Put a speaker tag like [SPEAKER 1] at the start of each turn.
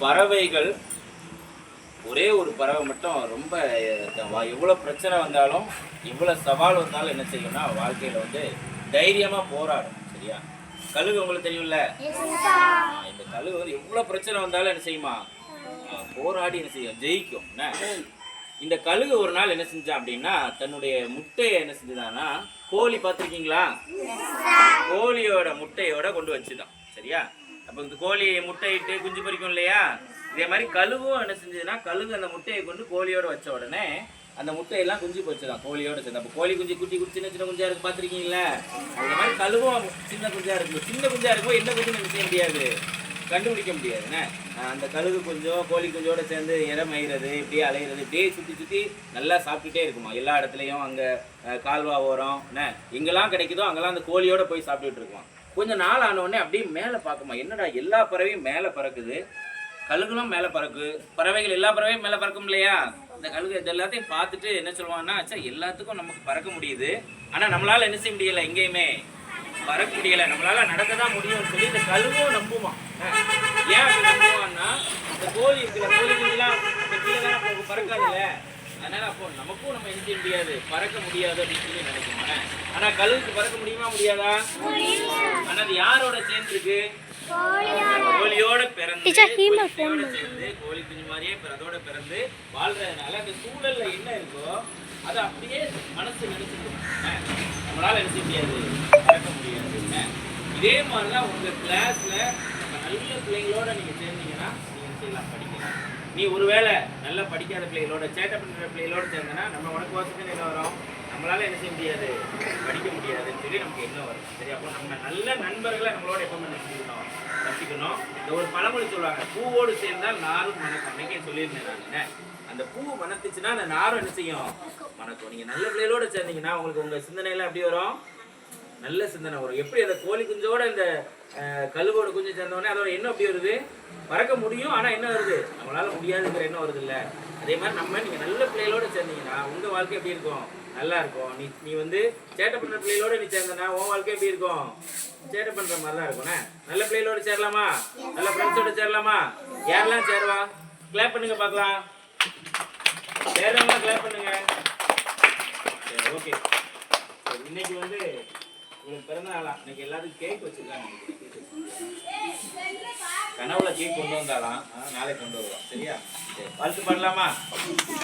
[SPEAKER 1] பறவைகள் ஒரே ஒரு பறவை மட்டும் ரொம்ப எவ்வளோ பிரச்சனை வந்தாலும் எவ்வளோ சவால் வந்தாலும் என்ன செய்யும்னா வாழ்க்கையில் வந்து தைரியமாக போராடும் சரியா? கழுகு உங்களுக்கு தெரியும்ல? இந்த கழுகு வந்து எவ்வளோ பிரச்சனை வந்தாலும் என்ன செய்யுமா? போராடி என்ன செய்யும் ஜெயிக்கும் என்ன? இந்த கழுகு ஒரு நாள் என்ன செஞ்சா அப்படின்னா தன்னுடைய முட்டையை என்ன செஞ்சுதான்னா கோழி பார்த்துருக்கீங்களா? கோழியோட முட்டையோட கொண்டு வச்சுதான் சரியா? அப்போ இந்த கோழி முட்டையிட்டு குஞ்சு பொரிக்கும் இல்லையா? இதே மாதிரி கழுகும் என்ன செஞ்சதுன்னா கழுகு அந்த முட்டையை கொண்டு கோழியோட வச்ச உடனே அந்த முட்டையெல்லாம் குஞ்சு போச்சுதான் கோழியோட சேர்ந்து. அப்போ கோழி குஞ்சு குட்டி குட்டி சின்ன சின்ன குஞ்சா இருக்கு பார்த்துருக்கீங்களா? அந்த மாதிரி கழுவும் சின்ன குஞ்சா இருக்கும் சின்ன குஞ்சா இருக்கும் என்ன குஞ்சு என்ன செய்ய முடியாது கண்டுபிடிக்க முடியாதுண்ணே அந்த கழுகு கொஞ்சம் கோழி குஞ்சோட சேர்ந்து இறம் மயிறது இப்படியே அலையிறது இப்படியே சுற்றி சுற்றி நல்லா சாப்பிட்டுட்டே இருக்குமா? எல்லா இடத்துலையும் அங்கே கால்வா ஓரம் என்ன? எங்கெல்லாம் கிடைக்குதோ அங்கெல்லாம் அந்த கோழியோட போய் சாப்பிட்டுட்டு இருக்குமா கொஞ்சம் நாள் ஆனவுடனே அப்படியே மேலே பார்க்குமா? என்னடா எல்லா பறவையும் மேலே பறக்குது? கழுகுலாம் மேலே பறக்கு. பறவைகள் எல்லா பறவையும் மேலே பறக்கும் இல்லையா? இந்த கழுகு இது எல்லாத்தையும் பார்த்துட்டு என்ன சொல்லுவாங்கன்னா ஆச்சா எல்லாத்துக்கும் நமக்கு பறக்க முடியுது. ஆனால் நம்மளால் என்ன செய்ய முடியலை எங்கேயுமே? பறக்க முடியலை. நம்மளால் நடக்க தான் முடியும்னு சொல்லி இந்த கழுகும் நம்புமா? ஏன் அப்படி நம்புவான்னா இந்த கோழி இருக்கிற கோழிகள்லாம் இந்த கீழே தானே பறக்காதுல்ல? அதனால அப்போ நமக்கும் நம்ம என்ன செய்ய முடியாது. பறக்க முடியாது அப்படின்னு சொல்லி நினைக்குமா ஆனா கழுகுக்கு பறக்க முடியுமா முடியாதா? ஆனா அது யாரோட சேர்ந்துருக்கு? கோழியோட. பிறந்து சேர்ந்து கோழி குஞ்சு மாதிரியே அதோட பிறந்து வாழ்றதுனால அந்த சூழல்ல என்ன இருக்கோ அது அப்படியே மனசு நினைச்சுக்கணும் நம்மளால என்ன செய்ய முடியாது. பறக்க முடியாது. இதே மாதிரிதான் உங்க கிளாஸ்ல நல்ல பிள்ளைங்களோட நீங்க சேர்ந்தீங்கன்னா நீங்க என்ன செய்யலாம் படிக்கலாம் நீ ஒருவேளை நல்லா படிக்காத பிள்ளைகளோட சேட்டை பண்ணுற பிள்ளைகளோட சேர்ந்தனா நம்ம உனக்கு வசதி என்ன வரும்? நம்மளால என்ன செய்ய முடியாது? படிக்க முடியாதுன்னு சொல்லி நமக்கு என்ன வரும்? சரி அப்போ நம்ம நல்ல நண்பர்களை நம்மளோட எப்போ நினைச்சுக்கணும் வச்சுக்கணும் இந்த ஒரு பழமொழி சொல்லுவாங்க பூவோடு சேர்ந்தால் நாரும் மனக்கு அன்னைக்கே சொல்லியிருந்தேன் நான் என்ன? அந்த பூ மணத்துச்சுன்னா அந்த நாரும் என்ன செய்யும்? மணக்கும். நீங்க நல்ல பிள்ளைகளோட சேர்ந்தீங்கன்னா உங்களுக்கு உங்க சிந்தனையில எப்படி வரும்? நல்ல சிந்தனை வரும். எப்படி அந்த கோழி குஞ்சோட இந்த கழுவோடு குஞ்சு சேர்ந்தோடனே அதோட என்ன அப்படி வருது? பறக்க முடியும் ஆனால் என்ன வருது? நம்மளால முடியாதுங்கிற எண்ணம் வருது இல்லை. அதே மாதிரி நம்ம நீங்கள் நல்ல பிள்ளைகளோட சேர்ந்தீங்கன்னா உங்கள் வாழ்க்கை எப்படி இருக்கும்? நல்லா இருக்கும். நீ நீ வந்து சேட்டை பண்ணுற பிள்ளைகளோட நீ சேர்ந்தனா உன் வாழ்க்கை எப்படி இருக்கும்? சேட்டை பண்ணுற மாதிரி தான் இருக்கும்ண்ணே நல்ல பிள்ளைகளோட சேரலாமா? நல்ல ஃப்ரெண்ட்ஸோட சேரலாமா? யாரெல்லாம் சேருவா? கிளாப் பண்ணுங்க பார்க்கலாம். சேரவங்க கிளாப் பண்ணுங்க. சரி ஓகே இன்னைக்கு வந்து உங்களுக்கு பிறந்த நாளா? இன்னைக்கு எல்லாத்துக்கும் கேக் வச்சிருக்காங்க. கனவுல கேக் கொண்டு வந்தாலாம் நாளைக்கு கொண்டு வருவோம் சரியா? சரி வாழ்த்து பண்ணலாமா?